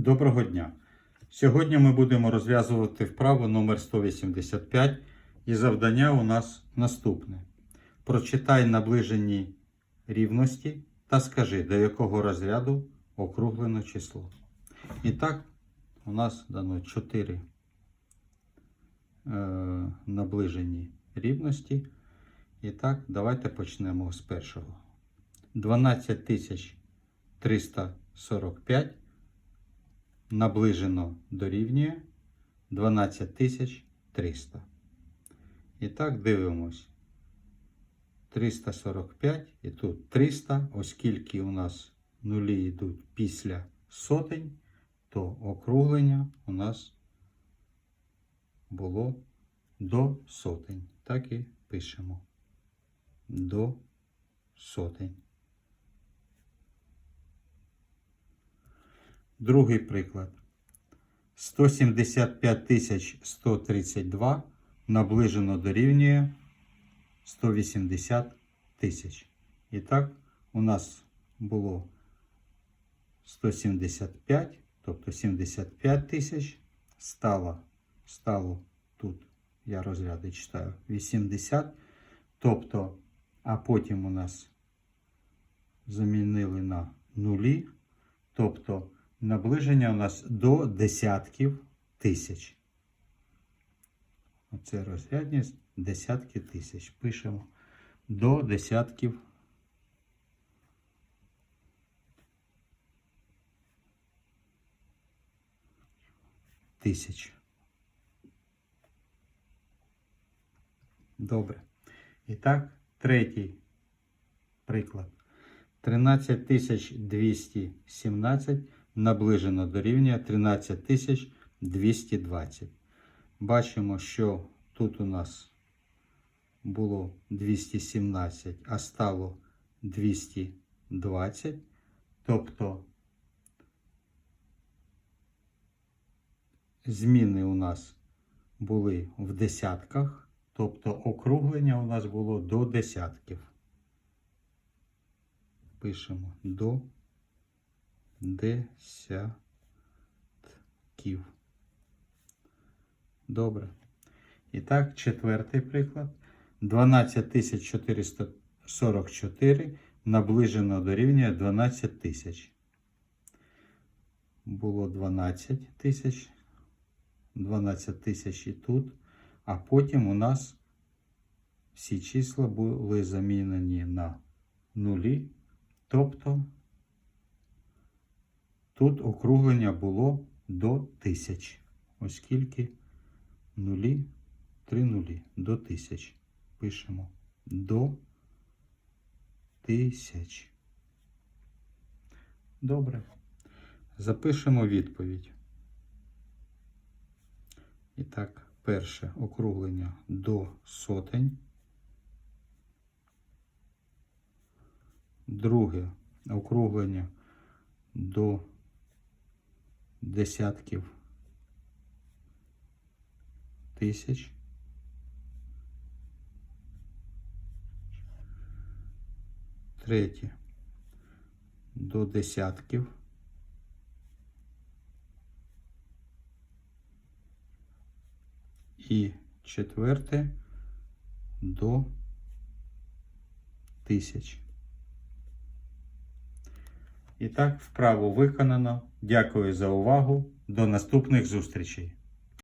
Доброго дня! Сьогодні ми будемо розв'язувати вправу номер 185 і завдання у нас наступне. Прочитай наближені рівності та скажи, до якого розряду округлено число. І так, у нас дано 4 е, наближені рівності. І так, давайте почнемо з першого. 12345 наближено дорівнює 12300. І так дивимось. 345 і тут 300, оскільки у нас нулі йдуть після сотень, то округлення у нас було до сотень. Так і пишемо. До сотень. Другий приклад. 175 132 наближено дорівнює 180 тисяч. І так, у нас було 175, тобто 75 тисяч. Стало, стало тут, я розряди читаю, 80. Тобто, а потім у нас замінили на нулі. Тобто, наближення у нас до десятків тисяч. Оце розрядність десятки тисяч. Пишемо до десятків тисяч. Добре. І так, третій приклад. 13217 наближено дорівнює 13220. Бачимо, що тут у нас було 217, а стало 220. Тобто зміни у нас були в десятках, тобто округлення у нас було до десятків. Пишемо до десятків. Добре. І так, четвертий приклад. 12444 наближено дорівнює 12 тисяч. Було 12 тисяч. 12 тисяч і тут. А потім у нас всі числа були замінені на нулі. Тобто тут округлення було до тисяч, оскільки нулі, три нулі до тисяч. Пишемо до тисяч. Добре. Запишемо відповідь. І так, перше округлення до сотень. Друге округлення до десятків тисяч. Третє до десятків. І четверте до тисяч. І так, вправо виконано. Дякую за увагу. До наступних зустрічей.